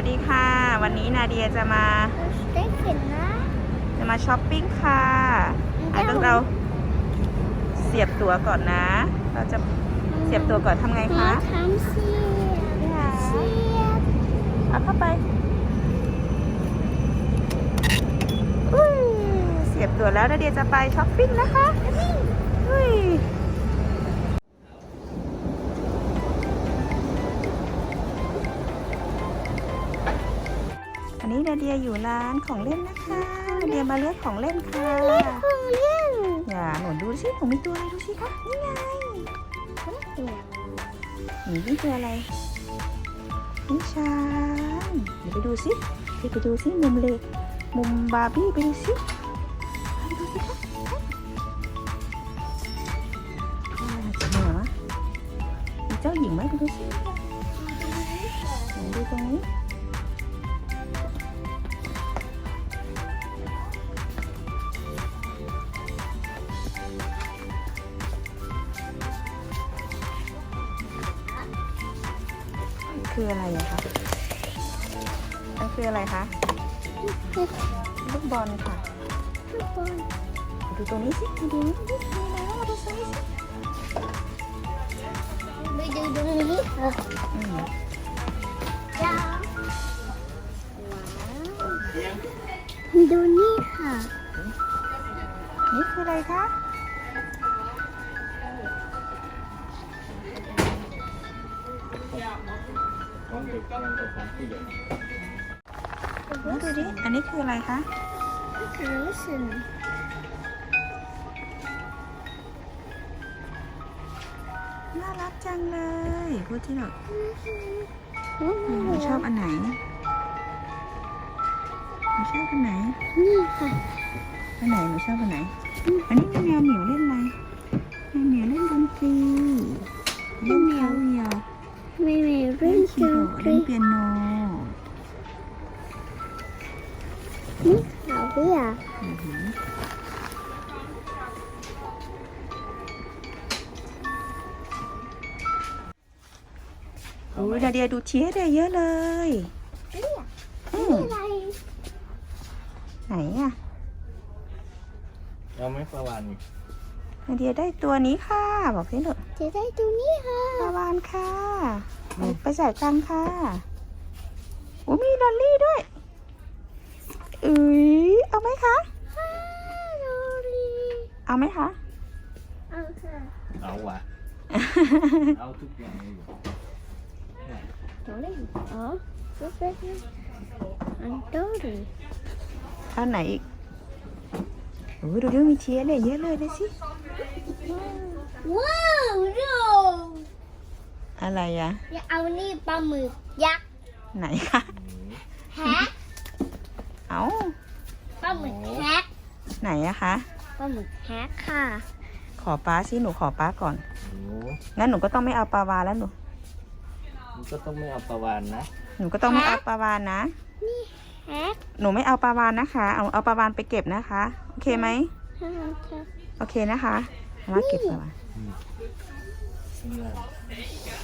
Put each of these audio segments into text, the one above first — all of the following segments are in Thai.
วัสดีค่ะ วันนี้นาเดียจะมาได้เห็นนะจะมาช้อปปิ้งค่ะอะต้องเราเสียบตัวก่อนนะ เราจะเสียบตัวก่อนทำไงคะทำเสียบเสียบเอาเข้าไปอุ้ยเสียบตัวแล้วนาเดียจะไปช้อปปิ้งนะคะอุ้ย เดียอยู่ร้านของเล่นนะคะนาเดียมาเลือกของเล่นค่ะของเล่นอย่าหนูดูสิหนูมีตัวอะไรดูสิคะนี่ไงหนูนี่ตัวอะไรนี่ช้างเดี๋ยวไปดูสิเดี๋ยวไปดูสิมุมเล็กมุมบาร์บี้ไปดูสิไปดูสิคะอ่าจะเหนือมีเจ้าหญิงไหมไปดูสิไหนดูตรงนี้ คืออะไรอะคะ มันคืออะไรคะ ลูกบอลค่ะทุกคนดูตรงนี้สิ ดูตรงนี้สิมีอะไรบ้างมาดูซิสิไปดูตรงนี้ค่ะอืมจ้าดูนี่ค่ะ นี่คืออะไรคะ ของเด็กแพงกว่าของผู้ใหญ่ดูดิ อันนี้คืออะไรคะรูสึกน่ารักจังเลย พูดที่หนูอืหนูชอบอันไหนหนูชอบอันไหน นี่ค่ะอันไหนหนูชอบอันไหน อันนี้แมวเหมียวเล่นอะไรแมวเหมียวเล่นดนตรีเล่นเหมียวไม่ไม่เล่เล่นนคีดย์บนอร์ดตเล่รีนเปียโนนี่เขาเรียกอื้ยาเดียดูเชียร์ได้เยอะเลยเรียกอืมอะไรไห นอะเอาไหมประวานนี่นาเดียได้ตัวนี้ค่ะ บอกสิลูกจะได้ตรงนี้ค่ะปลาวานค่ะ ไปไปจ่ายตังค่ะโอ้มีดอลลี่ด้วยอุ้ยเอาไหมคะฮ่าโรลีเอาไหมคะ เอาค่ะเอาวะเอาทุกอย่างเลยเหรอโรลีอ๋อซุปเปอร์อันโตรีเอาไหนอีกโอ้ยดูดิมีเชียร์เลยเยอะเลยเลยสิ ว้าวดูอะไรอะอยากเอานี่ปลาหมึกยักษ์ไหนคะแฮกเอาปลาหมึกแฮกไหนอะคะปลาหมึกแฮกค่ะ ขอป้าสิหนูขอป้าก่อนโอ้งั้นหนูก็ต้องไม่เอาปลาวานแล้วหนูมันก็ต้องไม่เอาประวานนะหนูก็ต้องไม่เอาปลาวานนะแฮกหนูไม่เอาปลาวานนะคะ เอาเอาปลาวานไปเก็บนะคะ โอเคไหมฮ่าค่ะโอเคนะคะ เอามาเก็บปลาวานเนี่ย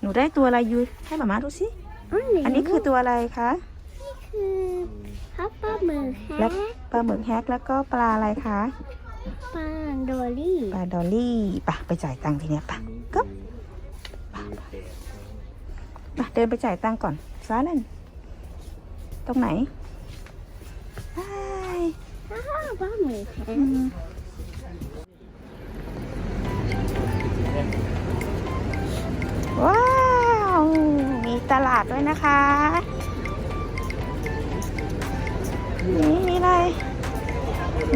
หนูได้ตัวอะไรอยูให้หมามาดูสิ อันนี้คือตัวอะไรคะ นี่คือข้าวปลาหมึกแฮแล้วกปลาหมึกแฮกแล้วก็ปลาอะไรคะ ปลาโดรี่ปลาดอลลี่ปะไปจ่ายตังค์ทีเนี้ยปะก็ปะเดินไปจ่ายตังค์ก่อนซ้ายนั่นตรงไหนไป ข้าวปลาหมึกแฮอืกมว้าว มีตลาดด้วยนะคะ นี่มีอะไร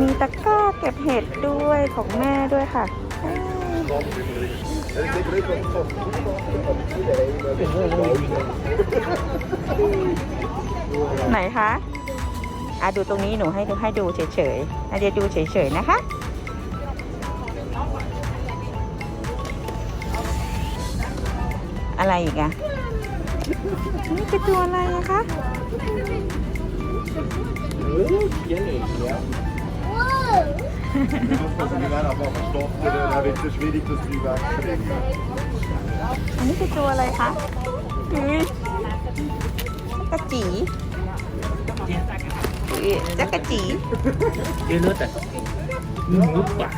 มีตะกร้าเก็บเห็ดด้วยของแม่ด้วยค่ะไหนคะ อะดูตรงนี้หนูให้ดูให้ดูเฉยๆนาเดียดูเฉยๆนะคะอะไรอีกอะนี่เป็นตัวอะไรอะคะเฮ้ยเขียนอีกแล้วว้าว Die waren aber verstopft, dann habe ich so schwierig, das drüber kriegen. อันนี้คือตัวอะไรคะอืจีเอ๊ะจั กรจีเดี๋ยวรถอะหมูป่า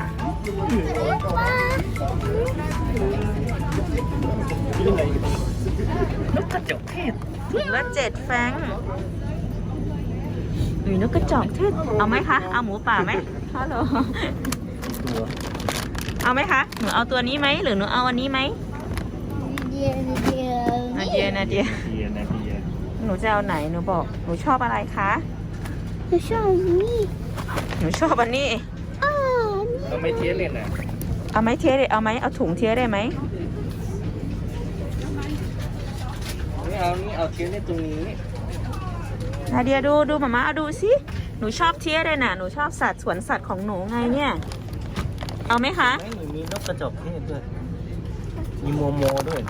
นกกระจอกเทศถุงละเจ็ดแฟรงค์อุ้ยนกกระจอกเทศเอาไหมคะ เอาหมูป่าไหมฮัลโหลตัวเอาไหมคะ หนูเอาตัวนี้ไหมหรือหนูเอาอันนี้ไหมเดียวเดียวนาเดียนาเดียเดียนะเดียหนูจะเอาไหน หนูบอก หนูชอบอะไรคะ หนูชอบนี่หนูชอบอันนี้อ้าวเราไม่เทียเลยนะเอาไหมเทสเลยเอาไหมเอาถุงเทสได้ไหมไม่เอานี่เอาเทียในตรงนี้นาเดียดูดูมาม่าเอาดูสิหนูชอบเทียเลยน่ะหนูชอบสัตว์สวนสัตว์ของหนูไงเนี่ย เอาไหมคะไม่หนูมีนกกระจอกเทศด้วยมีโมโมด้วย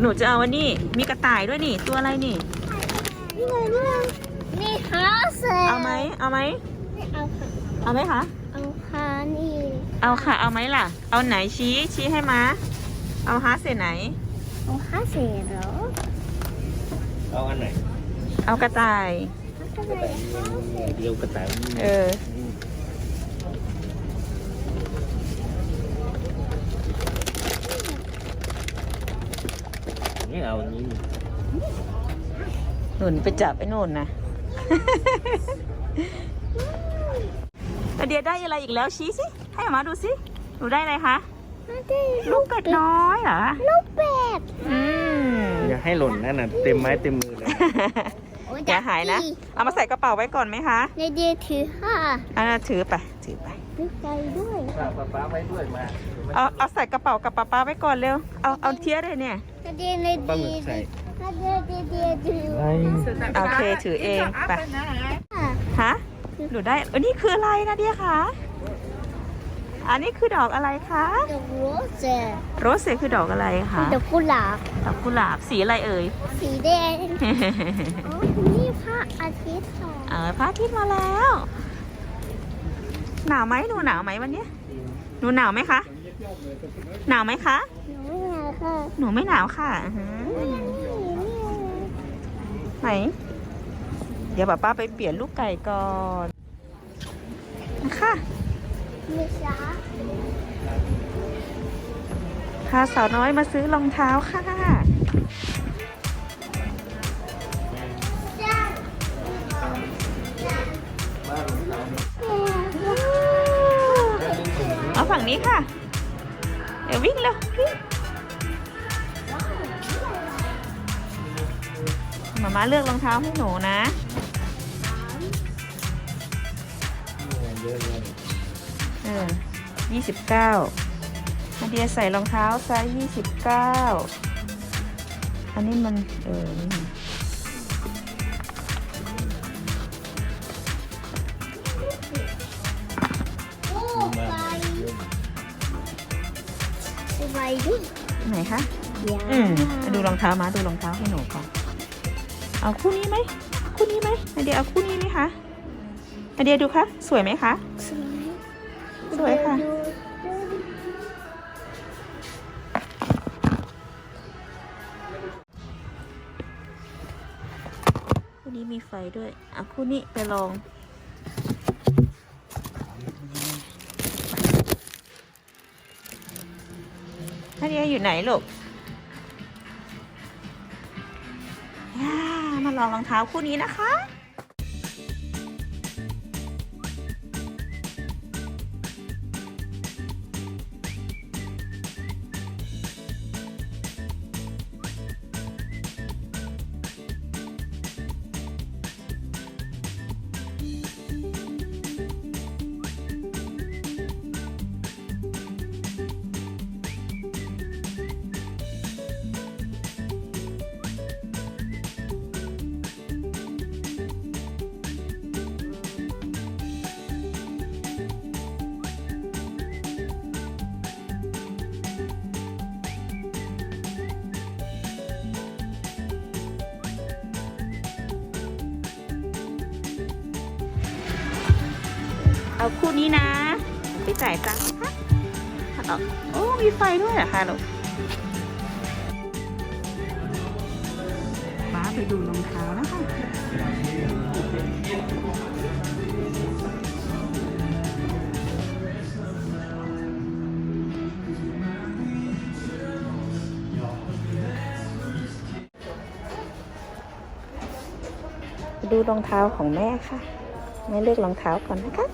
หนูจะเอาอันนี้มีกระต่ายด้วยนี่ตัวอะไรนี่ นี่ไงนี่ไงนี่ฮาเซเอาไหมเอาไหมไม่เอาค่ะ เอาไหมคะเอาค่ะนี่ เอาค่ะเอาไหมล่ะ เอาไหนชี้ชี้ให้มาเอาฮาร์ดเสไหน เอาฮาเซเหรอเอาอันไหนเอากระต่ายอะไรฮาเซเดียวกระต่ายนี่เออ นี่เอาอันนี้ หนุนไปจับไอ้โน่นนะนาเดียได้อะไรอีกแล้วชี้สิ ให้มาดูสิ หนูได้อะไรคะ ลูกเป็ดน้อยเหรอ ลูกเป็ด อืมอย่าให้หล่นนั่นน่ะเต็มไม้เต็มมือเลยโอ้อย่าหายนะ เอามาใส่กระเป๋าไว้ก่อนไหมคะในเดียถือห้าอ่าถือไป ถือไปถือไก่ด้วยฝากป๊าป๊าไว้ด้วยมา เอาเอาใส่กระเป๋ากับป๊าป๊าไว้ก่อนเร็ว เอาเอาเทียร์เลยเนี่ยในเดียในปลาหเดีมึย กใส่ในเดียเดียเดียถือไอ้โอเคถือเองไปห้าฮะหนูได้เออนี่คืออะไรนะเดียคะอันนี้คือดอกอะไรคะดอกโรสโรสเซคือดอกอะไรคะดอกกุหลาบดอกกุหลาบสีอะไรเอ่ยสีแดงอ๋อนี่พระอาทิตย์ค่ะเออพระอาทิตย์มาแล้ว หนาวไหมหนูหนาวไหมวันเนี้ยหนูหนาวไหมคะหนาวไหมคะหนูไม่เอาค่ะหนูไม่หนาวค่ะอื้อหือนี่นี่ ไหน เดี๋ยวป้าป้าไปเปลี่ยนลูกไก่ก่อนนะคะมีช้าพาสาวน้อยมาซื้อรองเท้าค่ะจ้าเอาฝั่งนี้ค่ะ เดี๋ยววิ่งเร็ววิ่ง มาม่าเลือกรองเท้าให้หนูนะ เยอะเลยเออยี่สิบเก้านาเดียใส่รองเท้าไซส์ยี่สิบเก้าอันนี้มัน เออนี่โอ้มาไปเยอะไปด้วยไหนคะยาอืมมาดูรองเท้ามาดูรองเท้าให้หนูก่อน เอาคู่นี้ไหมคู่นี้ไหมนาเดียเอาคู่นี้ไหมคะนาเดียดูคะสวยไหมคะ สวยสวยค่ะ คู่นี้มีไฟด้วยเอาคู่นี้ไปลองนาเดียอยู่ไหนลูก ลองรองเท้าคู่นี้นะคะ เอาคู่นี้นะ ไปจ่ายตังค์นะคะเอาโอ้มีไฟด้วยเหรอคะลูกไปดูรองเท้านะคะดูรองเท้าของแม่ค่ะ แม่เลือกรองเท้าก่อนนะคะ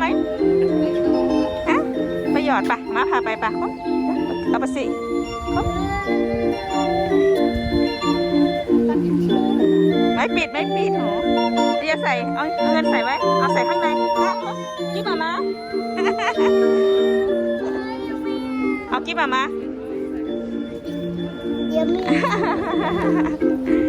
ไปให้เขาไหมฮะไปหยอดปะมาพาไปปะเอาไปสิไม่ปิดไม่ปิดหนูเดียใส่เอาเอาเงินใส่ไว้ เอาใส่ข้างในกิ๊บมามาเอากิ๊บมามา Yummy. เ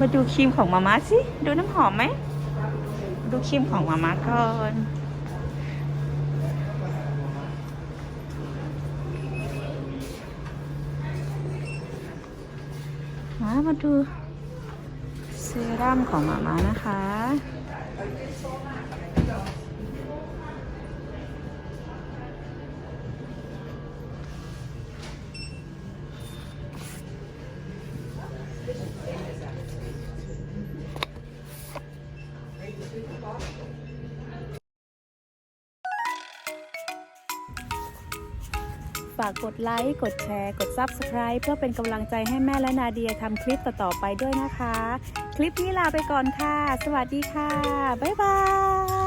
มาดูครีมของมาม่าสิ ดูน้ำหอมไหม ดูครีมของมาม่าก่อนมามาดูเซรั่มของหมาม่านะคะ ฝากกดไลค์ กดแชร์ กด Subscribe เพื่อเป็นกำลังใจให้แม่และนาเดียทำคลิปต่อๆไปด้วยนะคะ คลิปนี้ลาไปก่อนค่ะ สวัสดีค่ะ บ๊ายบาย